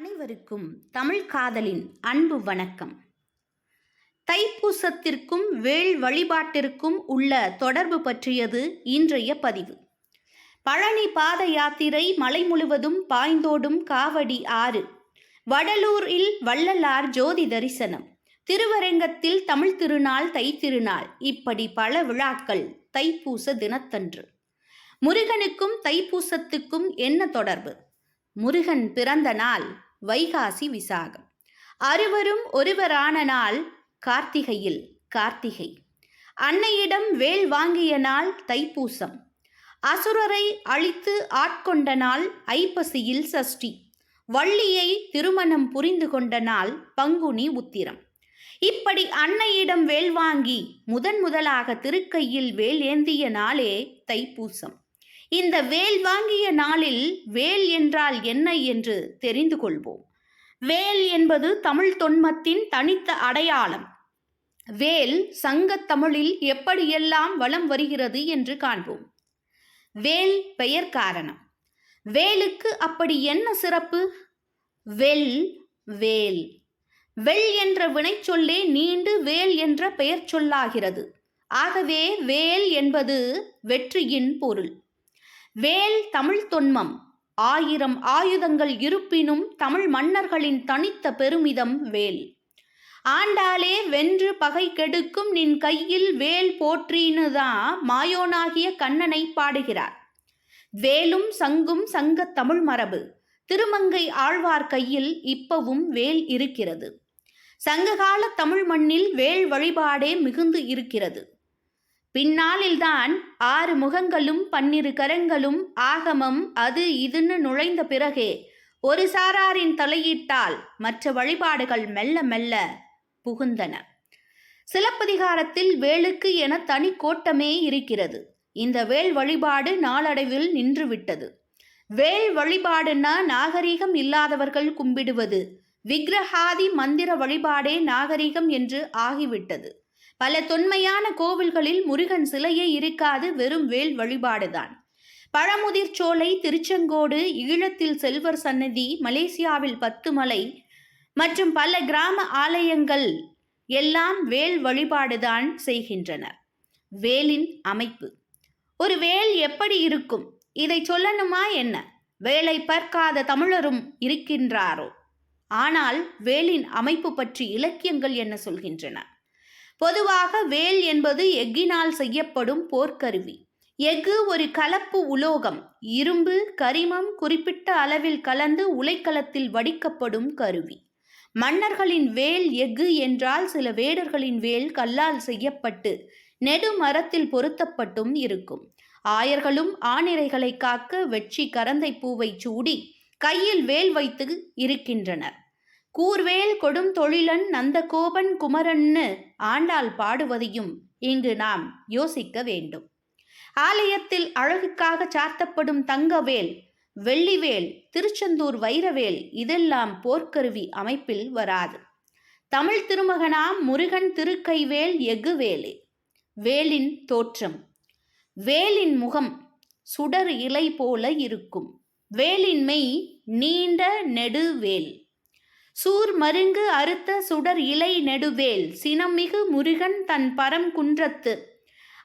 அனைவருக்கும் தமிழ் காதலின் அன்பு வணக்கம். தைப்பூசத்திற்கும் வேள் வழிபாட்டிற்கும் உள்ள தொடர்பு பற்றியது இன்றைய பதிவு. பழனி பாத யாத்திரை மலை முழுவதும் பாய்ந்தோடும் காவடி ஆறு. வடலூரில் வள்ளலார் ஜோதி தரிசனம். திருவரங்கத்தில் தமிழ் திருநாள் தைத்திருநாள் இப்படி பல விழாக்கள் தைப்பூச தினத்தன்று. முருகனுக்கும் தைப்பூசத்துக்கும் என்ன தொடர்பு? முருகன் பிறந்த நாள் வைகாசி விசாகம். அறுவரும் ஒருவரான நாள் கார்த்திகையில் கார்த்திகை. அன்னையிடம் வேல் வாங்கிய நாள் தைப்பூசம். அசுரரை அழித்து ஆட்கொண்ட நாள் ஐப்பசியில் சஷ்டி. வள்ளியை திருமணம் புரிந்து கொண்ட நாள் பங்குனி உத்திரம். இப்படி அன்னையிடம் வேல் வாங்கி முதன் முதலாக திருக்கையில் வேல் ஏந்திய நாளே தைப்பூசம். இந்த வேல் வாங்கிய நாளில் வேல் என்றால் என்ன என்று தெரிந்து கொள்வோம். வேல் என்பது தமிழ் தொன்மத்தின் தனித்த அடையாளம். வேல் சங்கத்தமிழில் எப்படியெல்லாம் வலம் வருகிறது என்று காண்போம். வேல் பெயர் காரணம். வேலுக்கு அப்படி என்ன சிறப்பு? வெல் வேல். வெள் என்ற வினைச்சொல்லே நீண்டு வேல் என்ற பெயர் சொல்லாகிறது. ஆகவே வேல் என்பது வெற்றியின் பொருள். வேல் தமிழ் தொன்மம். ஆயிரம் ஆயுதங்கள் இருப்பினும் தமிழ் மன்னர்களின் தனித்த பெருமிதம் வேல். ஆண்டாலே வென்று பகை கெடுக்கும் நின் கையில் வேல் போற்றினுதான் மாயோனாகிய கண்ணனை பாடுகிறார். வேலும் சங்கும் சங்க தமிழ் மரபு. திருமங்கை ஆழ்வார் கையில் இப்பவும் வேல் இருக்கிறது. சங்ககால தமிழ் மண்ணில் வேல் வழிபாடே மிகுந்து இருக்கிறது. பின்னாளில்தான் ஆறு முகங்களும் பன்னிரு கரங்களும் ஆகமம் அது இதுன்னு நுழைந்த பிறகே ஒரு சாராரின் தலையீட்டால் மற்ற வழிபாடுகள் மெல்ல மெல்ல புகுந்தன. சிலப்பதிகாரத்தில் வேலுக்கு என தனி கோட்டமே இருக்கிறது. இந்த வேல் வழிபாடு நாளடைவில் நின்றுவிட்டது. வேல் வழிபாடுன்னா நாகரீகம் இல்லாதவர்கள் கும்பிடுவது. விக்கிரஹாதி மந்திர வழிபாடே நாகரீகம் என்று ஆகிவிட்டது. பல தொன்மையான கோவில்களில் முருகன் சிலையே இருக்காது வெறும் வேல் வழிபாடுதான். பழமுதிர் சோலை திருச்செங்கோடு ஈழத்தில் செல்வர் சன்னதி மலேசியாவில் பத்து மலை மற்றும் பல கிராம ஆலயங்கள் எல்லாம் வேல் வழிபாடுதான் செய்கின்றனர் வேலின் அமைப்பு. ஒரு வேல் எப்படி இருக்கும்? இதை சொல்லணுமா என்ன? வேலை பார்க்காத தமிழரும் இருக்கின்றாரோ? ஆனால் வேலின் அமைப்பு பற்றி இலக்கியங்கள் என்ன சொல்கின்றன? பொதுவாக வேல் என்பது எஃகினால் செய்யப்படும் போர்க்கருவி. எஃகு ஒரு கலப்பு உலோகம் இரும்பு கரிமம் குறிப்பிட்ட அளவில் கலந்து உலைக்களத்தில் வடிக்கப்படும் கருவி. மன்னர்களின் வேல் எஃகு என்றால் சில வேடர்களின் வேல் கல்லால் செய்யப்பட்டு நெடுமரத்தில் பொருத்தப்பட்டும் இருக்கும். ஆயர்களும் ஆணிரைகளை காக்க வெற்றி கரந்தை பூவை சூடி கையில் வேல் வைத்து இருக்கின்றனர். கூர்வேல் கொடும் தொழிலன் நந்தகோபன் குமரன்னு ஆண்டாள் பாடுவதையும் இங்கு நாம் யோசிக்க வேண்டும். ஆலயத்தில் அழகுக்காக சார்த்தப்படும் தங்கவேல் வெள்ளிவேல் திருச்செந்தூர் வைரவேல் இதெல்லாம் போர்க்கருவி அமைப்பில் வராது. தமிழ் திருமகனாம் முருகன் திருக்கைவேல் எஃகுவேலே வேலின் தோற்றம். வேலின் முகம் சுடர் இலை போல இருக்கும். வேலின் மெய் நீண்ட நெடுவேல். சூர் மருங்கு அறுத்த சுடர் இலை நெடுவேல் சினமிகு முருகன் தன் பரம் குன்றத்து.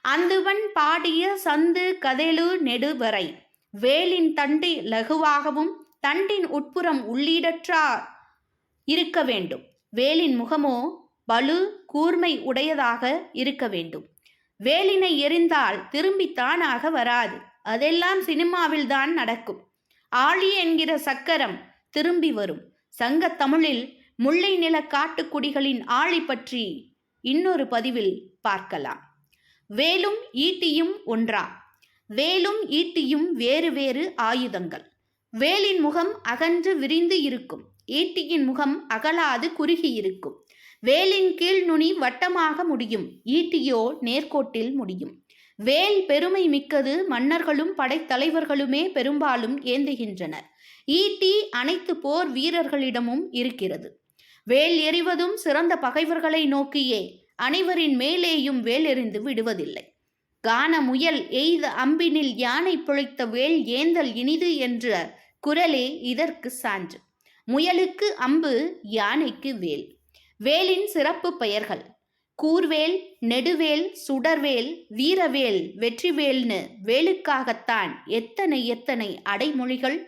அந்துவன் பாடிய சந்து கதெழு நெடுவரை. வேலின் தண்டு லகுவாகவும் தண்டின் உட்புறம் உள்ளீடற்றா இருக்க வேண்டும். வேலின் முகமோ பலு கூர்மை உடையதாக இருக்க வேண்டும். வேலினை எரிந்தால் திரும்பி தானாக வராது. அதெல்லாம் சினிமாவில்தான் நடக்கும். ஆழி என்கிற சக்கரம் திரும்பி வரும். சங்கத்தமிழில் முல்லை நில காட்டுக்குடிகளின் ஆழி பற்றி இன்னொரு பதிவில் பார்க்கலாம். வேலும் ஈட்டியும் ஒன்றா? வேலும் ஈட்டியும் வேறு வேறு ஆயுதங்கள். வேலின் முகம் அகன்று விரிந்து இருக்கும். ஈட்டியின் முகம் அகலாது குறுகி இருக்கும். வேலின் கீழ் நுனி வட்டமாக முடியும். ஈட்டியோ நேர்கோட்டில் முடியும். வேல் பெருமை மிக்கது மன்னர்களும் படைத்தலைவர்களுமே பெரும்பாலும் ஏந்துகின்றனர். ஈட்டி அனைத்து போர் வீரர்களிடமும் இருக்கிறது. வேல் எறிவதும் சிறந்த பகைவர்களை நோக்கியே அனைவரின் மேலேயும் வேல் எறிந்து விடுவதில்லை. கான முயல் எய்த அம்பினில் யானை பிழைத்த வேல் ஏந்தல் இனிது என்ற குரலே இதற்கு சான்று. முயலுக்கு அம்பு யானைக்கு வேல். வேலின் சிறப்பு பெயர்கள் கூர்வேல் நெடுவேல் சுடர்வேல் வீரவேல் வெற்றிவேல்னு வேலுக்காகத்தான் எத்தனை எத்தனை அடைமொழிகள்?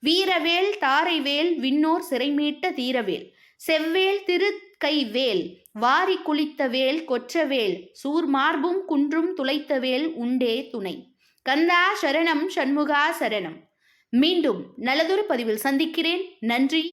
வீரவேல் தாரைவேல் விண்ணோர் சிறைமீட்ட தீரவேல் செவ்வேல் திருக்கை வேல் வாரி குளித்த வேல் கொற்றவேல் சூர்மார்பும் குன்றும் துளைத்த வேல் உண்டே துணை. கந்தா சரணம் சண்முகா சரணம். மீண்டும் நல்லதொரு பதிவில் சந்திக்கிறேன். நன்றி.